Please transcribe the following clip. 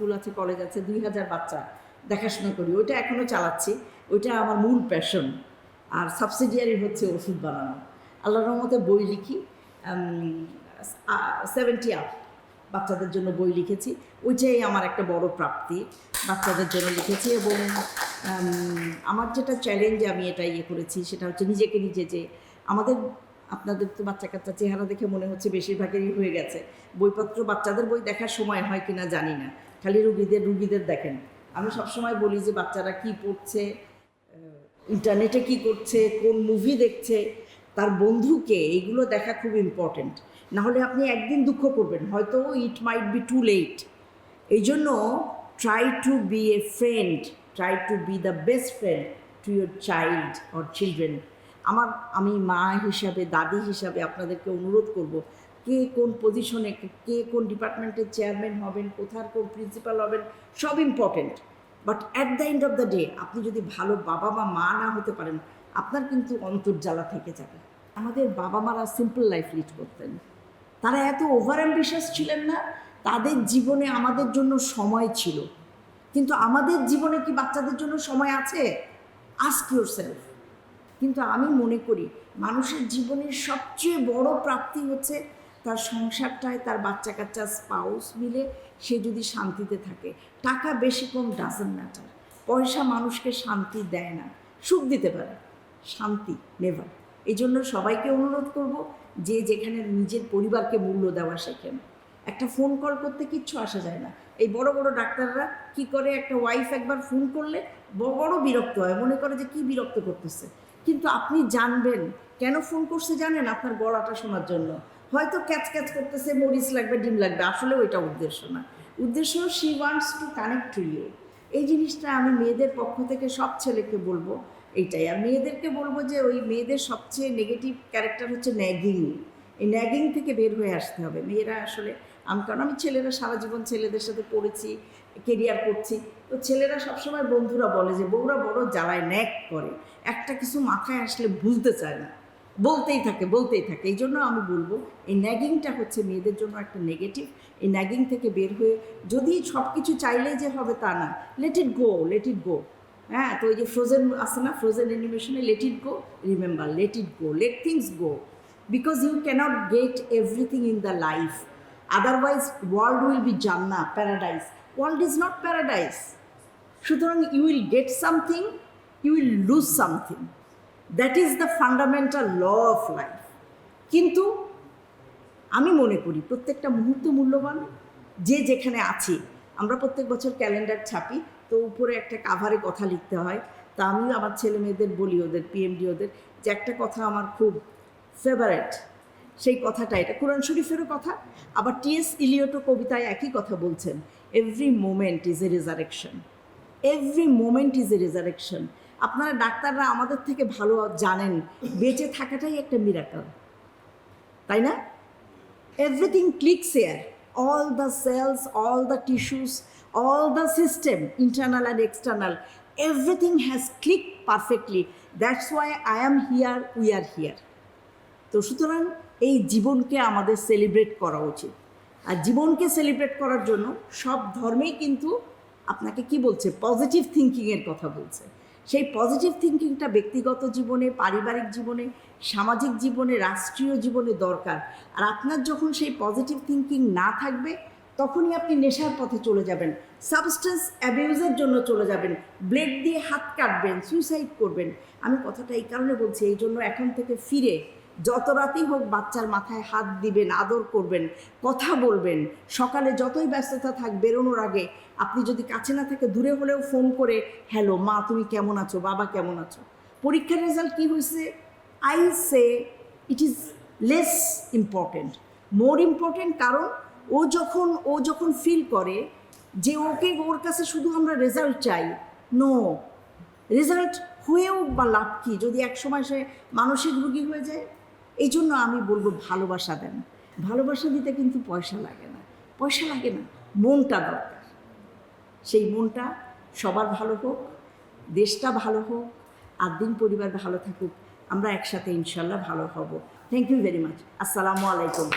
School আছে college আছে, দুই হাজার বাচ্চা দেখাশোনা করি। ওইটা এখনও চালাচ্ছি। ওইটা আমার মূল প্যাশন আর সাবসিডিয়ারি হচ্ছে ওষুধ বানানো। আল্লাহ রহমতে বই লিখি। সেভেন্টি আপ বাচ্চাদের জন্য বই লিখেছি। ওইটাই আমার একটা বড় প্রাপ্তি বাচ্চাদের জন্য লিখেছি এবং আমার যেটা চ্যালেঞ্জ আমি এটা ইয়ে করেছি সেটা হচ্ছে নিজেকে নিজে যে আমাদের, আপনাদের তো বাচ্চা কাচ্চা চেহারা দেখে মনে হচ্ছে বেশিরভাগেরই হয়ে গেছে। বইপত্র বাচ্চাদের বই দেখার সময় হয় কিনা জানি না। খালি রুগীদের রুগীদের দেখেন। আমি সবসময় বলি যে বাচ্চারা কি পড়ছে ইন্টারনেটে কি করছে, কোন মুভি দেখছে, তার বন্ধুকে এইগুলো দেখা খুব ইম্পর্টেন্ট না হলে আপনি একদিন দুঃখ করবেন, হয়তো it might be too late এই জন্য try to be a friend try to be the best friend to your child or children আমার, আমি মা হিসাবে, দাদি হিসাবে আপনাদেরকে অনুরোধ করব কে কোন পজিশনে কে কোন ডিপার্টমেন্টের চেয়ারম্যান হবেন, কোথার কোন প্রিন্সিপাল হবেন, সব important but at the end of the day আপনি যদি ভালো বাবা বা মা না হতে পারেন, আপনার কিন্তু অন্তর্জ্বালা থেকে যাবে। আমাদের বাবা মারা সিম্পল লাইফ লিড করতেন। তারা এত ওভার অ্যাম্বিশাস ছিলেন না, তাদের জীবনে আমাদের জন্য সময় ছিল। কিন্তু আমাদের জীবনে কি বাচ্চাদের জন্য সময় আছে? আস্ক ইউর সেলফ কিন্তু আমি মনে করি, মানুষের জীবনের সবচেয়ে বড় প্রাপ্তি হচ্ছে তার সংসারটায় তার বাচ্চা কাচ্চা স্পাউস মিলে সে যদি শান্তিতে থাকে, টাকা বেশি কম ডাজেন্ট ম্যাটার পয়সা মানুষকে শান্তি দেয় না, সুখ দিতে পারে, শান্তি নেভার এই জন্য সবাইকে অনুরোধ করব, যে যেখানে নিজের পরিবারকে মূল্য দেওয়া শেখেন। একটা ফোন কল করতে কিচ্ছু আসা যায় না। এই বড় বড় ডাক্তাররা কি করে একটা ওয়াইফ একবার ফোন করলে বড় বিরক্ত হয়, মনে করে যে কি বিরক্ত করতেছে। কিন্তু আপনি জানবেন, কেন ফোন করছে জানেন আপনার গলাটা শোনার জন্য? হয়তো ক্যাচ ক্যাচ করতেছে, মরিচ লাগবে, ডিম লাগবে, আসলে ওইটা উদ্দেশ্য না। উদ্দেশ্য she wants to connect to you এই জিনিসটা আমি মেয়েদের পক্ষ থেকে সব ছেলেকে বলব এইটাই। আর মেয়েদেরকে বলব যে ওই মেয়েদের সবচেয়ে নেগেটিভ ক্যারেক্টার হচ্ছে ন্যাগিং এই ন্যাগিং থেকে বের হয়ে আসতে হবে। মেয়েরা আসলে, আমি কারণ আমি ছেলেরা সারা জীবন ছেলেদের সাথে পড়েছি কেরিয়ার করছি। তো ছেলেরা সবসময় বন্ধুরা বলে যে বউরা বড় জ্বালায় ন্যাক করে। একটা কিছু মাথায় আসলে ভুলতে চায় না। বলতেই থাকে বলতেই থাকে। এই জন্য আমি বলব, এই ন্যাগিংটা হচ্ছে মেয়েদের জন্য একটা নেগেটিভ এই ন্যাগিং থেকে বের হয়ে যদি সব কিছু চাইলেই যে হবে তা না late it go late it গো হ্যাঁ তো ওই যে ফ্রোজেন আছে না frozen অ্যানিমেশনে let it go remember let it go let things go because you can't get everything in the life otherwise world will be জান্না paradise world is not paradise সুতরাং you will get something you will lose something that is the fundamental law of life কিন্তু আমি মনে করি প্রত্যেকটা মুহূর্ত মূল্যবান। যে যেখানে আছি, আমরা প্রত্যেক বছর ক্যালেন্ডার ছাপি, তো উপরে একটা কাভারে কথা লিখতে হয়। তা আমি আমার ছেলে মেয়েদের বলি, ওদের পিএমডি ওদের, যে একটা কথা আমার খুব ফেভারেট সেই কথাটা। এটা কোরআন শরীফেরও কথা, আবার টিএস ইলিয়টো কবিতায় একই কথা বলছেন। Every moment is a resurrection every moment is a resurrection আপনারা ডাক্তাররা আমাদের থেকে ভালো জানেন। বেঁচে থাকাটাই একটা মিরাকল তাই না? Everything clicks air all the cells all the tissues all the system internal and external everything has click perfectly that's why I am here we are here তো সুতরাং এই জীবনকে আমাদের সেলিব্রেট করা উচিত। আর জীবনকে সেলিব্রেট করার জন্য সব ধর্মেই কিন্তু আপনাকে কি বলছে? পজিটিভ থিঙ্কিংয়ের কথা বলছে। সেই পজিটিভ থিঙ্কিংটা ব্যক্তিগত জীবনে, পারিবারিক জীবনে, সামাজিক জীবনে, রাষ্ট্রীয় জীবনে দরকার। আর আপনার যখন সেই পজিটিভ থিঙ্কিং না থাকবে, তখনই আপনি নেশার পথে চলে যাবেন। সাবস্টেন্স অ্যাবিউজের জন্য চলে যাবেন। ব্লেড দিয়ে হাত কাটবেন সুইসাইড করবেন। আমি কথাটা এই কারণে বলছি, এই জন্য এখন থেকে ফিরে যত রাতেই হোক বাচ্চার মাথায় হাত দিবেন, আদর করবেন, কথা বলবেন, সকালে যতই ব্যস্ততা থাক বেরোনোর আগে আপনি যদি কাছে না থাকে দূরে হলেও ফোন করে, হ্যালো, মা, তুমি কেমন আছো? বাবা কেমন আছো? পরীক্ষার রেজাল্ট কী হয়েছে? I say it is less important more important কারণ ও যখন ও যখন ফিল করে যে ওকে, ওর কাছে শুধু আমরা রেজাল্ট চাই নো রেজাল্ট হয়েও বা লাভ কী? যদি একসময় সে মানসিক রুগী হয়ে যায় এই জন্য আমি বলব ভালোবাসা দেন। ভালোবাসা দিতে কিন্তু পয়সা লাগে না। পয়সা লাগে না, মনটা দরকার। সেই মনটা সবার ভালো হোক, দেশটা ভালো হোক, আর দিন পরিবার ভালো থাকুক, আমরা একসাথে ইনশাল্লাহ ভালো হব। থ্যাংক ইউ ভেরি মাচ আসসালামু আলাইকুম।